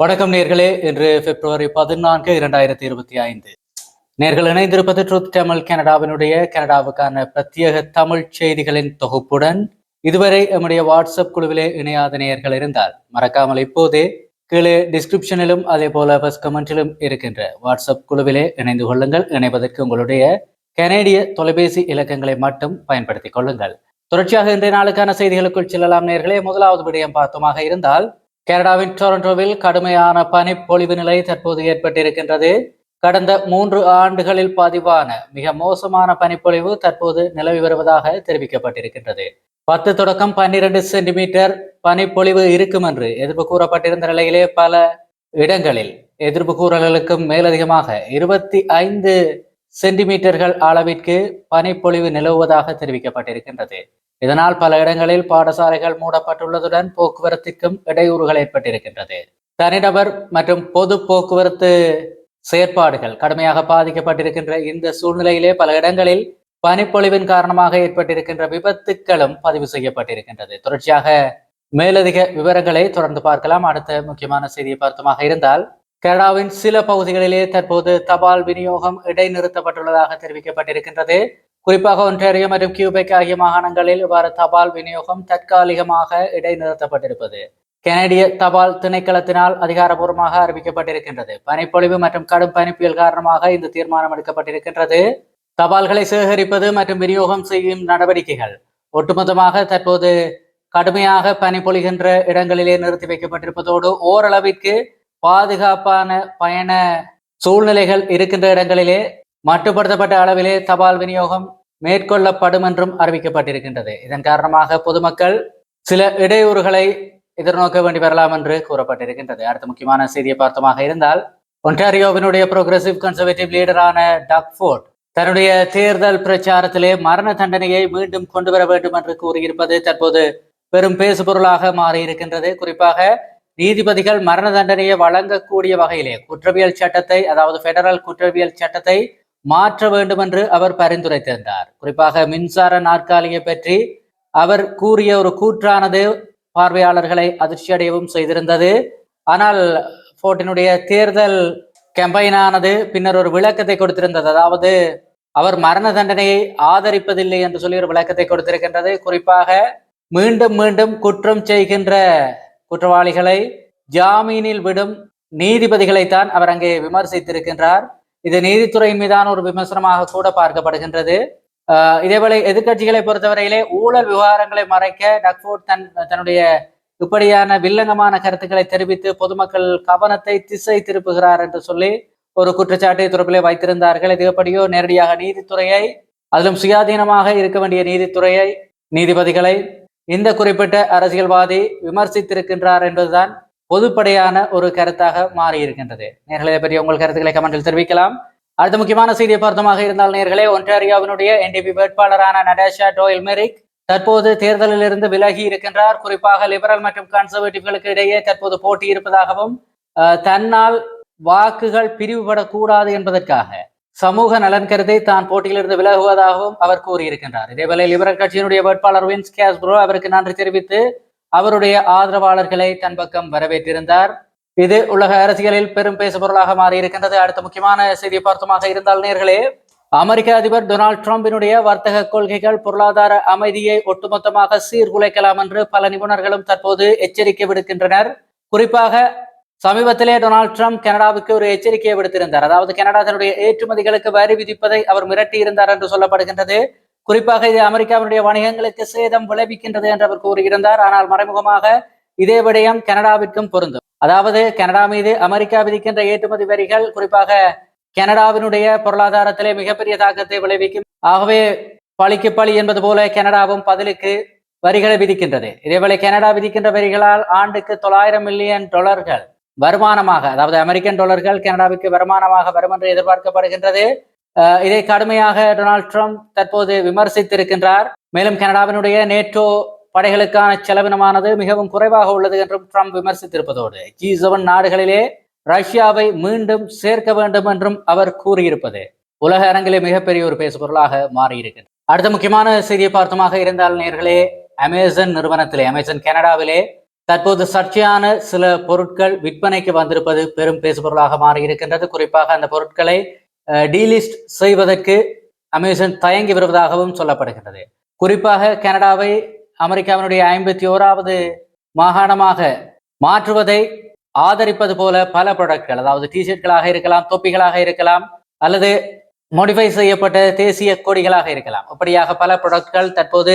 வணக்கம் நேர்களே. இன்று பிப்ரவரி பதினான்கு இரண்டாயிரத்தி இருபத்தி ஐந்து. நேர்கள் இணைந்திருப்பது ட்ரூத் தமிழ் கனடாவினுடைய கனடாவுக்கான பிரத்யேக தமிழ் செய்திகளின் தொகுப்புடன் இதுவரை நம்முடைய வாட்ஸ்அப் குழுவிலே இணையாத நேயர்கள் இருந்தால் மறக்காமல் இப்போதே கீழே டிஸ்கிரிப்ஷனிலும் அதே போல ஃபர்ஸ்ட் கமெண்டிலும் இருக்கின்ற வாட்ஸ்அப் குழுவிலே இணைந்து கொள்ளுங்கள். இணைவதற்கு உங்களுடைய கனேடிய தொலைபேசி இலக்கங்களை மட்டும் பயன்படுத்திக் கொள்ளுங்கள். தொடர்ச்சியாக இன்றைய நாளுக்கான செய்திகளுக்குள் செல்லலாம் நேர்களே. முதலாவது விடயம் பார்த்தோமாக இருந்தால் கனடாவின் டொரண்டோவில் கடுமையான பனிப்பொழிவு நிலை தற்போது ஏற்பட்டிருக்கின்றது. கடந்த மூன்று ஆண்டுகளில் பதிவான மிக மோசமான பனிப்பொழிவு தற்போது நிலவி வருவதாக தெரிவிக்கப்பட்டிருக்கின்றது. பத்து தொடக்கம் பன்னிரண்டு சென்டிமீட்டர் பனிப்பொழிவு இருக்கும் என்று எதிர்ப்பு கூறப்பட்டிருந்த நிலையிலே பல இடங்களில் எதிர்ப்பு கூறல்களுக்கும் மேலதிகமாக இருபத்தி ஐந்து சென்டிமீட்டர்கள் அளவிற்கு பனிப்பொழிவு நிலவுவதாக தெரிவிக்கப்பட்டிருக்கின்றது. இதனால் பல இடங்களில் பாடசாலைகள் மூடப்பட்டுள்ளதுடன் போக்குவரத்துக்கும் இடையூறுகள் ஏற்பட்டிருக்கின்றது. தனிநபர் மற்றும் பொது போக்குவரத்து செயற்பாடுகள் கடுமையாக பாதிக்கப்பட்டிருக்கின்ற இந்த சூழ்நிலையிலே பல இடங்களில் பனிப்பொழிவின் காரணமாக ஏற்பட்டிருக்கின்ற விபத்துக்களும் பதிவு செய்யப்பட்டிருக்கின்றது. தொடர்ச்சியாக மேலதிக விவரங்களை தொடர்ந்து பார்க்கலாம். அடுத்த முக்கியமான செய்தியை பார்த்தமாக இருந்தால் கனடாவின் சில பகுதிகளிலே தற்போது தபால் விநியோகம் இடைநிறுத்தப்பட்டுள்ளதாக தெரிவிக்கப்பட்டிருக்கின்றது. குறிப்பாக ஒன்றாரியோ மற்றும் கியூபெக் ஆகிய மாகாணங்களில் இவ்வாறு தபால் விநியோகம் தற்காலிகமாக இடைநிறுத்தப்பட்டிருப்பது. கனடிய தபால் திணைக்களத்தினால் அதிகாரபூர்வமாக அறிவிக்கப்பட்டிருக்கின்றது. பனிப்பொழிவு மற்றும் கடும் பனிப்புயல் காரணமாக இந்த தீர்மானம் எடுக்கப்பட்டிருக்கின்றது. தபால்களை சேகரிப்பது மற்றும் விநியோகம் செய்யும் நடவடிக்கைகள். ஒட்டுமொத்தமாக தற்போது கடுமையாக பனிப்பொழிகின்ற இடங்களிலே நிறுத்தி வைக்கப்பட்டிருப்பதோடு ஓரளவிற்கு பாதுகாப்பான பயண சூழ்நிலைகள் இருக்கின்ற இடங்களிலே மட்டுப்படுத்தப்பட்ட அளவிலே தபால் விநியோகம் மேற்கொள்ளப்படும் என்றும் அறிவிக்கப்பட்டிருக்கின்றது. இதன் காரணமாக பொதுமக்கள் சில இடையூறுகளை எதிர்நோக்க வேண்டி வரலாம் என்று கூறப்பட்டிருக்கின்றது. அடுத்த முக்கியமான செய்தியை பார்த்தமாக இருந்தால் ஒன்டாரியோவினுடைய புரோகிரசிவ் கன்சர்வேட்டிவ் லீடரான டக்ஃபோர்ட் தன்னுடைய தேர்தல் பிரச்சாரத்திலே மரண தண்டனையை மீண்டும் கொண்டு வர வேண்டும் என்று கூறியிருப்பது தற்போது பெரும் பேசுபொருளாக மாறியிருக்கின்றது. குறிப்பாக நீதிபதிகள் மரண தண்டனையை வழங்கக்கூடிய வகையிலே குற்றவியல் சட்டத்தை அதாவது பெடரல் குற்றவியல் சட்டத்தை மாற்ற வேண்டும் என்று அவர் பரிந்துரைத்திருந்தார் குறிப்பாக மின்சார நாற்காலியை பற்றி அவர் கூறிய ஒரு கூற்றானது பார்வையாளர்களை அதிர்ச்சியடையவும் செய்திருந்தது. ஆனால் போர்ட்டினுடைய தேர்தல் கேம்பெயினானது பின்னர் ஒரு விளக்கத்தை கொடுத்திருந்தது. அதாவது அவர் மரண தண்டனையை ஆதரிப்பதில்லை என்று சொல்லி ஒரு விளக்கத்தை கொடுத்திருக்கின்றது. குறிப்பாக மீண்டும் மீண்டும் குற்றம் செய்கின்ற குற்றவாளிகளை ஜாமீனில் விடும் நீதிபதிகளைத்தான் அவர் அங்கே விமர்சித்திருக்கின்றார். இது நீதித்துறையின் மீதான ஒரு விமர்சனமாக கூட பார்க்கப்படுகின்றது. ஆஹ் எதிர்கட்சிகளை எதிர்க்கட்சிகளை பொறுத்தவரையிலே ஊழல் விவகாரங்களை மறைக்க டக்ஃபோர்ட் தன் தன்னுடைய இப்படியான வில்லங்கமான கருத்துக்களை தெரிவித்து பொதுமக்கள் கவனத்தை திசை திருப்புகிறார் என்று சொல்லி ஒரு குற்றச்சாட்டை தொடர்பிலே வைத்திருந்தார்கள். இது எப்படியோ நேரடியாக நீதித்துறையை அதிலும் சுயாதீனமாக இருக்க வேண்டிய நீதித்துறையை நீதிபதிகளை இந்த குறிப்பிட்ட அரசியல்வாதி விமர்சித்திருக்கின்றார் என்பதுதான் பொதுப்படையான ஒரு கருத்தாக மாறி இருக்கின்றது நேர்களை பற்றி உங்கள் கருத்துக்களை கமெண்டில் தெரிவிக்கலாம். அடுத்த முக்கியமான செய்தியை பார்த்தமாக இருந்தால் நேர்களே ஒன்டாரியோவினுடைய என்டிபி வேட்பாளரான நடேஷா டோயில் மெரிக் தற்போது தேர்தலில் இருந்து விலகி இருக்கின்றார். குறிப்பாக லிபரல் மற்றும் கன்சர்வேட்டிவ்களுக்கு இடையே தற்போது போட்டி இருப்பதாகவும் தன்னால் வாக்குகள் பிரிவுபடக்கூடாது என்பதற்காக சமூக நலன் கருதி தான் போட்டியிலிருந்து விலகுவதாகவும் அவர் கூறியிருக்கின்றார். இதேபோல லிபரல் கட்சியினுடைய வேட்பாளர் வின்ஸ் கேஸ்ப்ரோ அவருக்கு நன்றி தெரிவித்து அவருடைய ஆதரவாளர்களை தன் பக்கம் வரவேற்றிருந்தார். இது உலக அரசியலில் பெரும் பேசுபொருளாக மாறியிருக்கின்றது. அடுத்த முக்கியமான செய்தி பார்த்தமாக இருந்தால் நேர்களே அமெரிக்க அதிபர் டொனால்ட் ட்ரம்பினுடைய வர்த்தக கொள்கைகள் பொருளாதார அமைதியை ஒட்டுமொத்தமாக சீர்குலைக்கலாம் என்று பல நிபுணர்களும் தற்போது எச்சரிக்கை விடுக்கின்றனர். குறிப்பாக சமீபத்திலே டொனால்ட் ட்ரம்ப் கனடாவுக்கு ஒரு எச்சரிக்கையை விடுத்திருந்தார். அதாவது கனடா தன்னுடைய ஏற்றுமதிகளுக்கு வரி விதிப்பதை அவர் மிரட்டி இருந்தார் என்று சொல்லப்படுகின்றது. குறிப்பாக இது அமெரிக்காவினுடைய வணிகங்களுக்கு சேதம் விளைவிக்கின்றது என்று அவர் கூறியிருந்தார். ஆனால் மறைமுகமாக இதே விடயம் கனடாவிற்கும் பொருந்தும். அதாவது கனடா மீது அமெரிக்கா விதிக்கின்ற ஏற்றுமதி வரிகள் குறிப்பாக கனடாவினுடைய பொருளாதாரத்திலே மிகப்பெரிய தாக்கத்தை விளைவிக்கும். ஆகவே பழிக்கு பழி என்பது போல கனடாவும் பதிலுக்கு வரிகளை விதிக்கின்றது. இதேவேளை கனடா விதிக்கின்ற வரிகளால் ஆண்டுக்கு தொள்ளாயிரம் மில்லியன் டாலர்கள் வருமானமாக அதாவது அமெரிக்கன் டாலர்கள் கனடாவுக்கு வருமானமாக வரும் என்று எதிர்பார்க்கப்படுகின்றது. இதை கடுமையாக டொனால்ட் ட்ரம்ப் தற்போது விமர்சித்திருக்கின்றார். மேலும் கனடாவினுடைய நேட்டோ படைகளுக்கான செலவினமானது மிகவும் குறைவாக உள்ளது என்றும் ட்ரம்ப் விமர்சித்திருப்பதோடு. ஜி செவன் நாடுகளிலே ரஷ்யாவை மீண்டும் சேர்க்க வேண்டும் என்றும் அவர் கூறியிருப்பது உலக அரங்கிலே மிகப்பெரிய ஒரு பேசுபொருளாக மாறியிருக்கிறது. அடுத்த முக்கியமான செய்தியை பார்த்தமாக இருந்தால் நேர்களே அமேசன் நிறுவனத்திலே அமேசன் கனடாவிலே தற்போது சர்ச்சையான சில பொருட்கள் விற்பனைக்கு வந்திருப்பது பெரும் பேசுபொருளாக மாறி இருக்கின்றது குறிப்பாக அந்த பொருட்களை டீலிஸ்ட் செய்வதற்கு அமேசான் தயங்கி வருவதாகவும் சொல்லப்படுகின்றது. குறிப்பாக கனடாவை அமெரிக்காவினுடைய ஐம்பத்தி ஓராவது மாகாணமாக மாற்றுவதை ஆதரிப்பது போல பல ப்ராடக்ட்கள் அதாவது டிஷர்ட்களாக இருக்கலாம் தொப்பிகளாக இருக்கலாம் அல்லது மோடிஃபை செய்யப்பட்ட தேசிய கொடிகளாக இருக்கலாம். அப்படியாக பல ப்ராடக்ட்கள் தற்போது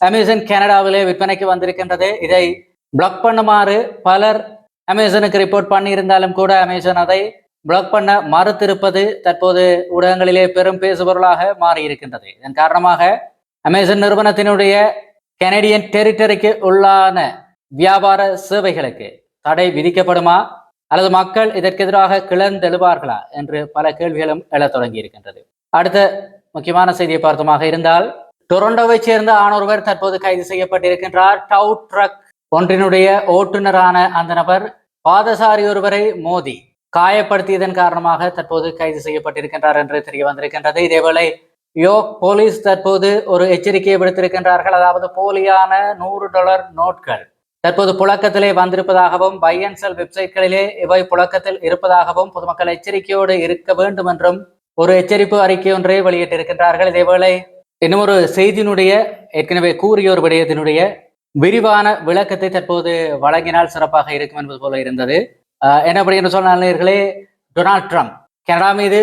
அமேசான் கனடாவிலே விற்பனைக்கு வந்திருக்கின்றது. இதை பிளாக் பண்ணுமாறு பலர் அமேசானுக்கு ரிப்போர்ட் பண்ணியிருந்தாலும் கூட அமேசான் அதை பிளாக் பண்ண மறுத்திருப்பது தற்போது ஊடகங்களிலே பெரும் பேசுபொருளாக மாறியிருக்கின்றது. இதன் காரணமாக அமேசான் நிறுவனத்தினுடைய கனடியன் டெரிட்டரிக்கு உள்ளான வியாபார சேவைகளுக்கு தடை விதிக்கப்படுமா? அல்லது மக்கள் இதற்கு எதிராக கிளர்ந்தெழுவார்களா? என்று பல கேள்விகளும் எழத் தொடங்கி இருக்கின்றது அடுத்த முக்கியமான செய்தியை பார்த்தமாக இருந்தால் டொரண்டோவை சேர்ந்த ஆணொருவர் தற்போது கைது செய்யப்பட்டிருக்கின்றார். டவு ட்ரக் ஒன்றினுடைய ஓட்டுநரான அந்த நபர் பாதசாரி ஒருவரை மோதி காயப்படுத்தியதன் காரணமாக தற்போது கைது செய்யப்பட்டிருக்கின்றார் என்று தெரிய வந்திருக்கின்றது. இதேவேளை யோக் போலீஸ் தற்போது ஒரு எச்சரிக்கையை விடுத்திருக்கின்றார்கள். அதாவது போலியான நூறு டாலர் நோட்கள் தற்போது புழக்கத்திலே வந்திருப்பதாகவும் பை அண்ட் செல் வெப்சைட்களிலே இவை புழக்கத்தில் இருப்பதாகவும் பொதுமக்கள் எச்சரிக்கையோடு இருக்க வேண்டும் என்றும் ஒரு எச்சரிப்பு அறிக்கை ஒன்றை வெளியிட்டிருக்கின்றார்கள். இதேவேளை இன்னும் ஒரு செய்தியினுடைய ஏற்கனவே கூறிய ஒரு விடயத்தினுடைய விரிவான விளக்கத்தை தற்போது வழங்கினால் சிறப்பாக இருக்கும் என்பது போல இருந்தது. என்ன அப்படி என்று சொன்னார்களே டொனால்ட் ட்ரம்ப் கனடா மீது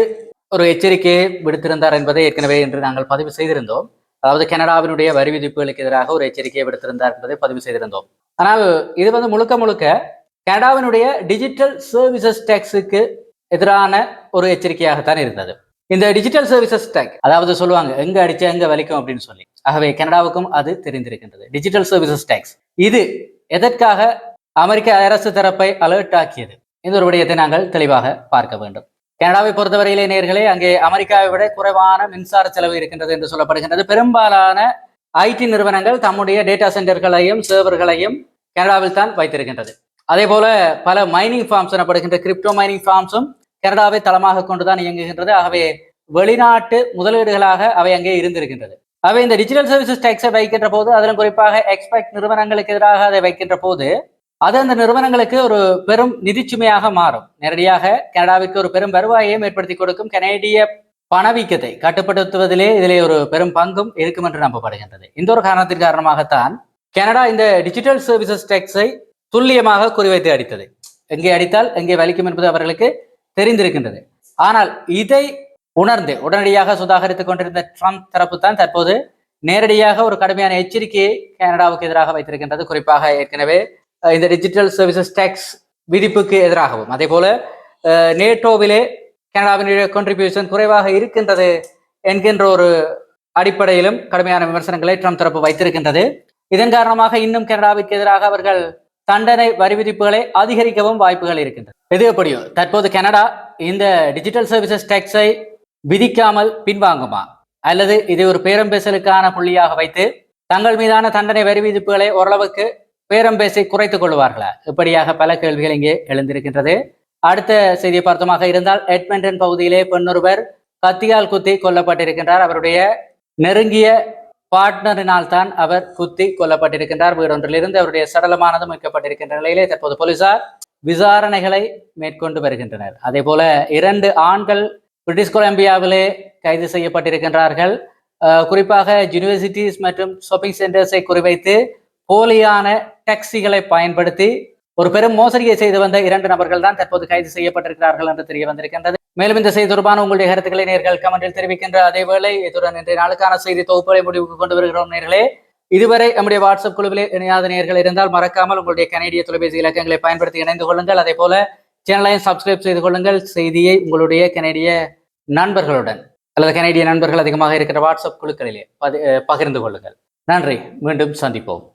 ஒரு எச்சரிக்கையை விடுத்திருந்தார் என்பதை ஏற்கனவே இன்று நாங்கள் பதிவு செய்திருந்தோம். அதாவது கனடாவினுடைய வரி விதிப்புகளுக்கு எதிராக ஒரு எச்சரிக்கையை விடுத்திருந்தார் என்பதை பதிவு செய்திருந்தோம். ஆனால் இது வந்து முழுக்க முழுக்க கனடாவினுடைய டிஜிட்டல் சர்வீசஸ் டேக்ஸுக்கு எதிரான ஒரு எச்சரிக்கையாகத்தான் இருந்தது. இந்த டிஜிட்டல் சர்வீசஸ் டேக் அதாவது சொல்லுவாங்க எங்க அடிச்சா எங்க வலிக்கும்? அப்படின்னு சொல்லி. ஆகவே கனடாவுக்கும் அது தெரிந்திருக்கின்றது. டிஜிட்டல் சர்வீசஸ் டேக்ஸ் இது எதற்காக அமெரிக்க அரசு தரப்பை அலர்ட் ஆக்கியது. இந்த ஒரு விடயத்தை நாங்கள் தெளிவாக பார்க்க வேண்டும். கனடாவை பொறுத்தவரையிலே நேர்களே அங்கே அமெரிக்காவை விட குறைவான மின்சார செலவு இருக்கின்றது என்று சொல்லப்படுகின்றது. பெரும்பாலான ஐடி நிறுவனங்கள் தம்முடைய டேட்டா சென்டர்களையும் சர்வர்களையும் கனடாவில் தான் வைத்திருக்கின்றது. அதே போல பல மைனிங் ஃபார்ம்ஸ் எனப்படுகின்ற கிரிப்டோ மைனிங் ஃபார்ம்ஸும் கனடாவை தளமாக கொண்டுதான் இயங்குகின்றது. ஆகவே வெளிநாட்டு முதலீடுகளாக அவை அங்கே இருந்திருக்கின்றது. அவை இந்த டிஜிட்டல் சர்வீசஸ் டேக்ஸை வைக்கின்ற போது அதிலும் குறிப்பாக எக்ஸ்பெக்ட் நிறுவனங்களுக்கு எதிராக அதை வைக்கின்ற போது அது அந்த நிறுவனங்களுக்கு ஒரு பெரும் நிதிச்சுமையாக மாறும். நேரடியாக கனடாவிற்கு ஒரு பெரும் வருவாயையும் ஏற்படுத்தி கொடுக்கும் கனேடிய பணவீக்கத்தை கட்டுப்படுத்துவதிலே இதிலே ஒரு பெரும் பங்கும் இருக்கும் என்று நம்பப்படுகின்றது. இந்த ஒரு காரணத்தின் காரணமாகத்தான் கனடா இந்த டிஜிட்டல் சர்வீசஸ் டேக்ஸை துல்லியமாக குறிவைத்து அடித்தது. எங்கே அடித்தால் எங்கே வலிக்கும் என்பது அவர்களுக்கு தெரிந்திருக்கின்றது. ஆனால் இதை உணர்ந்து உடனடியாக சுதாகரித்துக் கொண்டிருந்த ட்ரம்ப் தரப்பு தான் தற்போது நேரடியாக ஒரு கடுமையான எச்சரிக்கையை கனடாவுக்கு எதிராக வைத்திருக்கின்றது. குறிப்பாக ஏற்கனவே இந்த டிஜிட்டல் சர்வீசஸ் டேக்ஸ் விதிப்புக்கு எதிராகவும். அதே போல நேட்டோவிலே கனடாவினுடைய கான்ட்ரிபியூஷன் குறைவாக இருக்கின்றது என்கின்ற ஒரு அடிப்படையிலும் கடுமையான விமர்சனங்களை ட்ரம்ப் தரப்பு வைத்திருக்கின்றது. இதன் காரணமாக இன்னும் கனடாவுக்கு எதிராக அவர்கள் தண்டனை வரி விதிப்புகளை அதிகரிக்கவும் வாய்ப்புகள் இருக்கின்றன. எது எப்படியோ தற்போது கனடா இந்த டிஜிட்டல் சர்வீசஸ் டேக்ஸை விதிக்காமல் பின்வாங்குமா? அல்லது இதை ஒரு பேரம்பேசலுக்கான புள்ளியாக வைத்து தங்கள் மீதான தண்டனை வரி விதிப்புகளை ஓரளவுக்கு பேரம் பேசி குறைத்துக் கொள்வார்களா இப்படியாக பல கேள்விகள் இங்கே எழுந்திருக்கின்றது. அடுத்த செய்தியை பார்த்தமாக இருந்தால் எட்மெண்டன் பகுதியிலே பெண்ணொருவர் கத்தியால் குத்தி கொல்லப்பட்டிருக்கின்றார். அவருடைய நெருங்கிய பார்ட்னரினால் தான் அவர் குத்தி கொல்லப்பட்டிருக்கின்றார். வீடொன்றிலிருந்து அவருடைய சடலமானது மீட்கப்பட்டிருக்கின்ற நிலையிலே தற்போது போலீசார் விசாரணைகளை மேற்கொண்டு வருகின்றனர். அதே போல இரண்டு ஆண்கள் பிரிட்டிஷ் கொலம்பியாவிலே கைது செய்யப்பட்டிருக்கின்றார்கள். குறிப்பாக யூனிவர்சிட்டிஸ் மற்றும் ஷாப்பிங் சென்டர்ஸை குறிவைத்து போலியான டாக்ஸிகளை பயன்படுத்தி ஒரு பெரும் மோசடியை செய்து வந்த இரண்டு நபர்கள் தான் தற்போது கைது செய்யப்பட்டிருக்கிறார்கள் என்று தெரிய வந்திருக்கின்றது. மேலும் இந்த செய்தி தொடர்பான உங்களுடைய கருத்துக்களை நேர்கள் கமெண்டில் தெரிவிக்கின்ற அதேவேளை இத்துடன் இன்றைய நாளுக்கான செய்தி தொகுப்புகளை முடிவுக்கு கொண்டு வருகிறோம் நேர்களே. இதுவரை நம்முடைய வாட்ஸ்அப் குழுவிலே இணையாத நேர்கள் இருந்தால் மறக்காமல் உங்களுடைய கனேடிய தொலைபேசி இலக்கங்களை பயன்படுத்தி இணைந்து கொள்ளுங்கள். அதே போல சேனலையும் சப்ஸ்கிரைப் செய்து கொள்ளுங்கள். செய்தியை உங்களுடைய கனேடிய நண்பர்களுடன் அல்லது கனேடிய நண்பர்கள் அதிகமாக இருக்கிற வாட்ஸ்அப் குழுக்களிலே பகிர்ந்து கொள்ளுங்கள். நன்றி. மீண்டும் சந்திப்போம்.